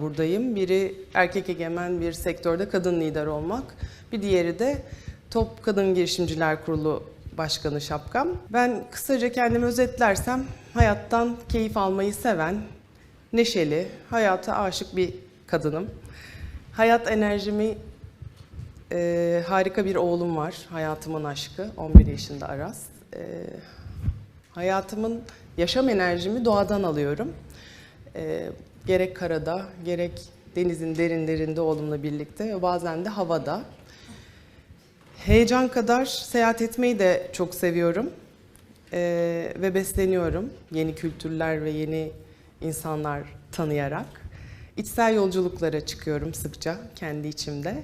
buradayım. Biri erkek egemen bir sektörde kadın lider olmak. Bir diğeri de Top Kadın Girişimciler Kurulu Başkanı şapkam. Ben kısaca kendimi özetlersem hayattan keyif almayı seven, neşeli, hayata aşık bir kadınım. Hayat enerjimi e, harika bir oğlum var. Hayatımın aşkı. 11 yaşında Aras. E, hayatımın yaşam enerjimi doğadan alıyorum. E, gerek karada, gerek denizin derinlerinde oğlumla birlikte bazen de havada. Heyecan kadar seyahat etmeyi de çok seviyorum. E, ve besleniyorum yeni kültürler ve yeni insanlar tanıyarak. İçsel yolculuklara çıkıyorum sıkça kendi içimde.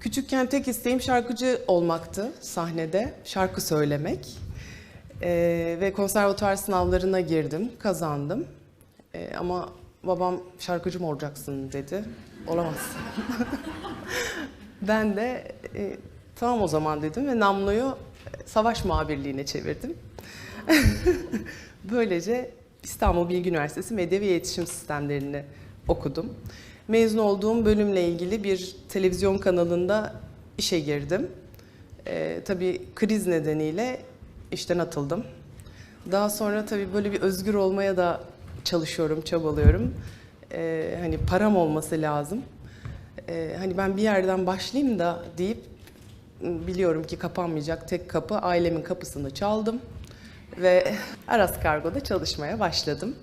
Küçükken tek isteğim şarkıcı olmaktı sahnede, şarkı söylemek. Ee, ve konservatuar sınavlarına girdim, kazandım. Ee, ama babam şarkıcı mı olacaksın dedi. Olamazsın. ben de e, tamam o zaman dedim ve namluyu savaş muhabirliğine çevirdim. Böylece İstanbul Bilgi Üniversitesi Medya ve İletişim Sistemlerini okudum. Mezun olduğum bölümle ilgili bir televizyon kanalında işe girdim. Ee, tabii kriz nedeniyle işten atıldım. Daha sonra tabii böyle bir özgür olmaya da çalışıyorum, çabalıyorum. Ee, hani param olması lazım. Ee, hani ben bir yerden başlayayım da deyip biliyorum ki kapanmayacak tek kapı ailemin kapısını çaldım ve Aras Kargo'da çalışmaya başladım.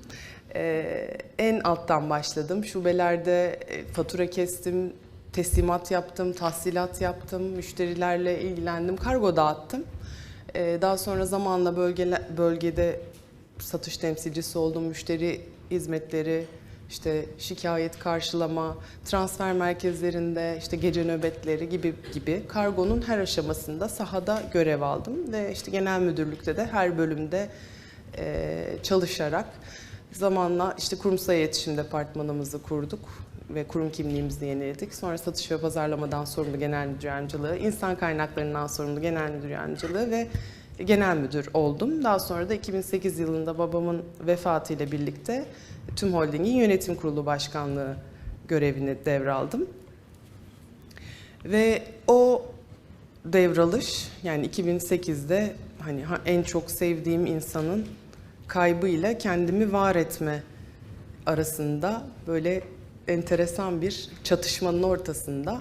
Ee, en alttan başladım. Şubelerde e, fatura kestim, teslimat yaptım, tahsilat yaptım, müşterilerle ilgilendim, kargo dağıttım. Ee, daha sonra zamanla bölgede satış temsilcisi oldum, müşteri hizmetleri, işte şikayet karşılama, transfer merkezlerinde işte gece nöbetleri gibi gibi kargonun her aşamasında sahada görev aldım ve işte genel müdürlükte de her bölümde e, çalışarak zamanla işte kurumsal iletişim departmanımızı kurduk ve kurum kimliğimizi yeniledik. Sonra satış ve pazarlamadan sorumlu genel müdür yardımcılığı, insan kaynaklarından sorumlu genel müdür yardımcılığı ve genel müdür oldum. Daha sonra da 2008 yılında babamın vefatıyla birlikte tüm holdingin yönetim kurulu başkanlığı görevini devraldım. Ve o devralış yani 2008'de hani en çok sevdiğim insanın kaybıyla kendimi var etme arasında böyle enteresan bir çatışmanın ortasında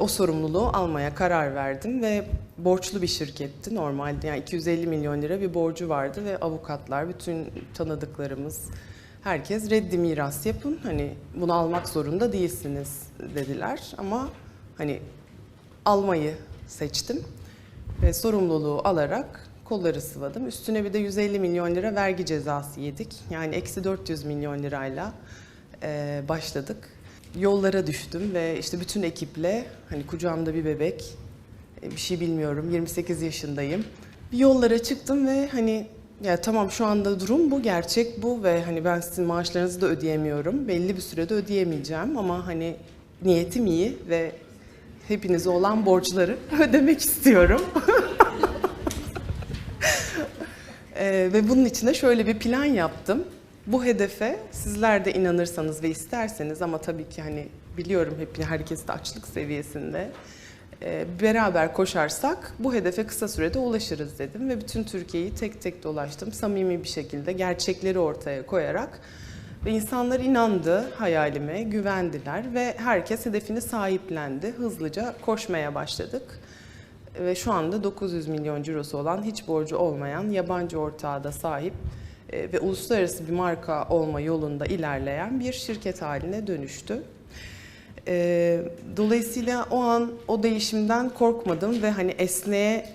o sorumluluğu almaya karar verdim ve borçlu bir şirketti normalde yani 250 milyon lira bir borcu vardı ve avukatlar bütün tanıdıklarımız herkes reddi miras yapın hani bunu almak zorunda değilsiniz dediler ama hani almayı seçtim ve sorumluluğu alarak kolları sıvadım. Üstüne bir de 150 milyon lira vergi cezası yedik. Yani eksi 400 milyon lirayla e, başladık. Yollara düştüm ve işte bütün ekiple hani kucağımda bir bebek, e, bir şey bilmiyorum, 28 yaşındayım. Bir yollara çıktım ve hani ya tamam şu anda durum bu, gerçek bu ve hani ben sizin maaşlarınızı da ödeyemiyorum. Belli bir sürede ödeyemeyeceğim ama hani niyetim iyi ve hepinize olan borçları ödemek istiyorum. Ee, ve bunun için de şöyle bir plan yaptım. Bu hedefe sizler de inanırsanız ve isterseniz ama tabii ki hani biliyorum hep herkes de açlık seviyesinde e, beraber koşarsak bu hedefe kısa sürede ulaşırız dedim ve bütün Türkiye'yi tek tek dolaştım samimi bir şekilde gerçekleri ortaya koyarak ve insanlar inandı hayalime, güvendiler ve herkes hedefini sahiplendi. Hızlıca koşmaya başladık ve şu anda 900 milyon cirosu olan hiç borcu olmayan yabancı ortağa da sahip ve uluslararası bir marka olma yolunda ilerleyen bir şirket haline dönüştü. E, Dolayısıyla o an o değişimden korkmadım ve hani esneye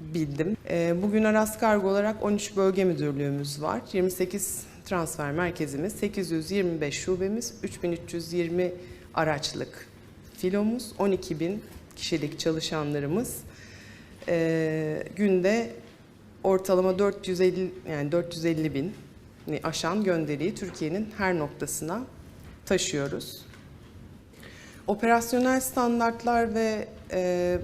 bildim. E, Bugün Aras Kargo olarak 13 bölge müdürlüğümüz var. 28 transfer merkezimiz, 825 şubemiz, 3320 araçlık filomuz, 12 bin kişilik çalışanlarımız, e, günde ortalama 450 yani 450 bin aşan gönderiyi Türkiye'nin her noktasına taşıyoruz. Operasyonel standartlar ve e,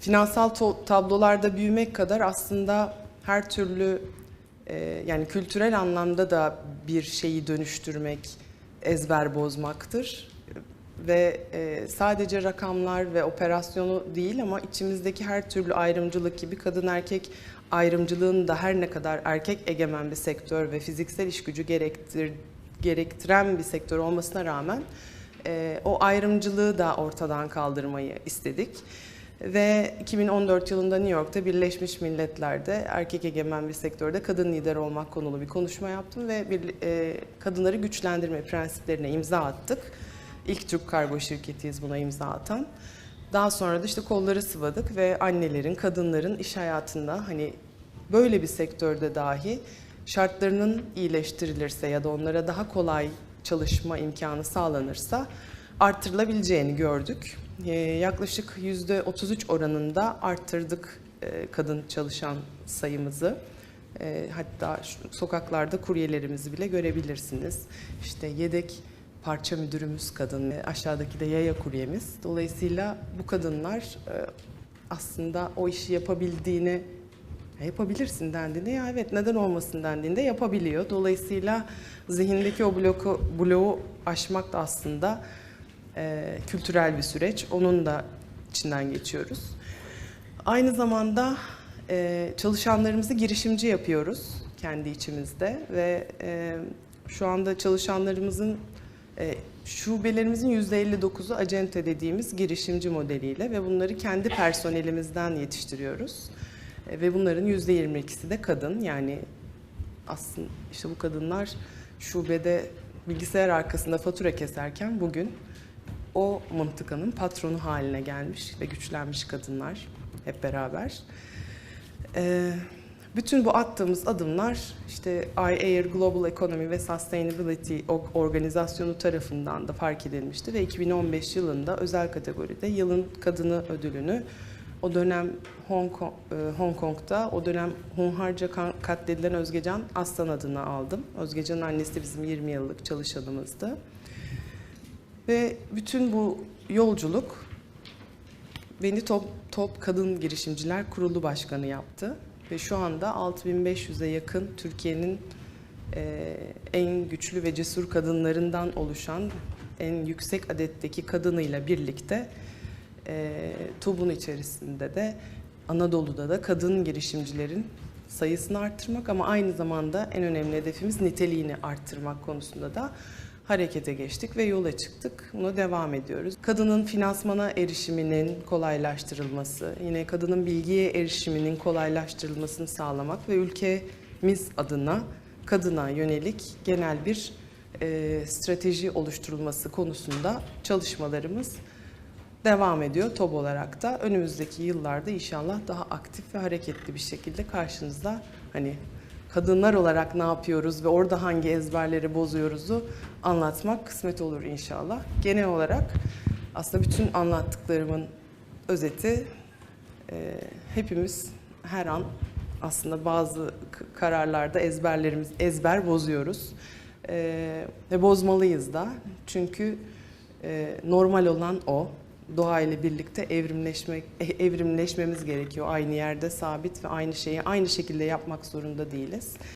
finansal tablolarda büyümek kadar aslında her türlü e, yani kültürel anlamda da bir şeyi dönüştürmek, ezber bozmaktır. Ve e, sadece rakamlar ve operasyonu değil ama içimizdeki her türlü ayrımcılık gibi kadın erkek ayrımcılığın da her ne kadar erkek egemen bir sektör ve fiziksel iş gücü gerektir, gerektiren bir sektör olmasına rağmen e, o ayrımcılığı da ortadan kaldırmayı istedik. Ve 2014 yılında New York'ta Birleşmiş Milletler'de erkek egemen bir sektörde kadın lider olmak konulu bir konuşma yaptım ve bir, e, kadınları güçlendirme prensiplerine imza attık. İlk Türk kargo şirketiyiz buna imza atan. Daha sonra da işte kolları sıvadık ve annelerin, kadınların iş hayatında hani böyle bir sektörde dahi şartlarının iyileştirilirse ya da onlara daha kolay çalışma imkanı sağlanırsa arttırılabileceğini gördük. Ee, yaklaşık %33 oranında arttırdık e, kadın çalışan sayımızı. E, hatta sokaklarda kuryelerimizi bile görebilirsiniz. İşte yedek parça müdürümüz kadın, aşağıdaki de yaya kuryemiz. Dolayısıyla bu kadınlar e, aslında o işi yapabildiğini ya yapabilirsin dendiğinde ya evet neden olmasın dendiğinde yapabiliyor. Dolayısıyla zihindeki o bloku, bloğu aşmak da aslında e, kültürel bir süreç. Onun da içinden geçiyoruz. Aynı zamanda e, çalışanlarımızı girişimci yapıyoruz kendi içimizde ve e, şu anda çalışanlarımızın şubelerimizin %59'u acente dediğimiz girişimci modeliyle ve bunları kendi personelimizden yetiştiriyoruz. E, ve bunların %22'si de kadın yani aslında işte bu kadınlar şubede bilgisayar arkasında fatura keserken bugün o mıntıkanın patronu haline gelmiş ve güçlenmiş kadınlar hep beraber. Ee, bütün bu attığımız adımlar işte IAIR Global Economy ve Sustainability organizasyonu tarafından da fark edilmişti ve 2015 yılında özel kategoride yılın kadını ödülünü o dönem Hong, Kong, e, Hong Kong'da o dönem hunharca katledilen Özgecan Aslan adına aldım. Özgecan'ın annesi bizim 20 yıllık çalışanımızdı. Ve bütün bu yolculuk beni Top, Top Kadın Girişimciler Kurulu Başkanı yaptı. Ve şu anda 6500'e yakın Türkiye'nin e, en güçlü ve cesur kadınlarından oluşan en yüksek adetteki kadınıyla birlikte e, TUB'un içerisinde de Anadolu'da da kadın girişimcilerin sayısını arttırmak ama aynı zamanda en önemli hedefimiz niteliğini arttırmak konusunda da harekete geçtik ve yola çıktık. Buna devam ediyoruz. Kadının finansmana erişiminin kolaylaştırılması, yine kadının bilgiye erişiminin kolaylaştırılmasını sağlamak ve ülkemiz adına kadına yönelik genel bir e, strateji oluşturulması konusunda çalışmalarımız devam ediyor TOB olarak da. Önümüzdeki yıllarda inşallah daha aktif ve hareketli bir şekilde karşınızda hani kadınlar olarak ne yapıyoruz ve orada hangi ezberleri bozuyoruzu anlatmak kısmet olur inşallah. Genel olarak aslında bütün anlattıklarımın özeti e, hepimiz her an aslında bazı kararlarda ezberlerimiz ezber bozuyoruz. E, ve bozmalıyız da. Çünkü e, normal olan o doğa ile birlikte evrimleşmek e, evrimleşmemiz gerekiyor aynı yerde sabit ve aynı şeyi aynı şekilde yapmak zorunda değiliz.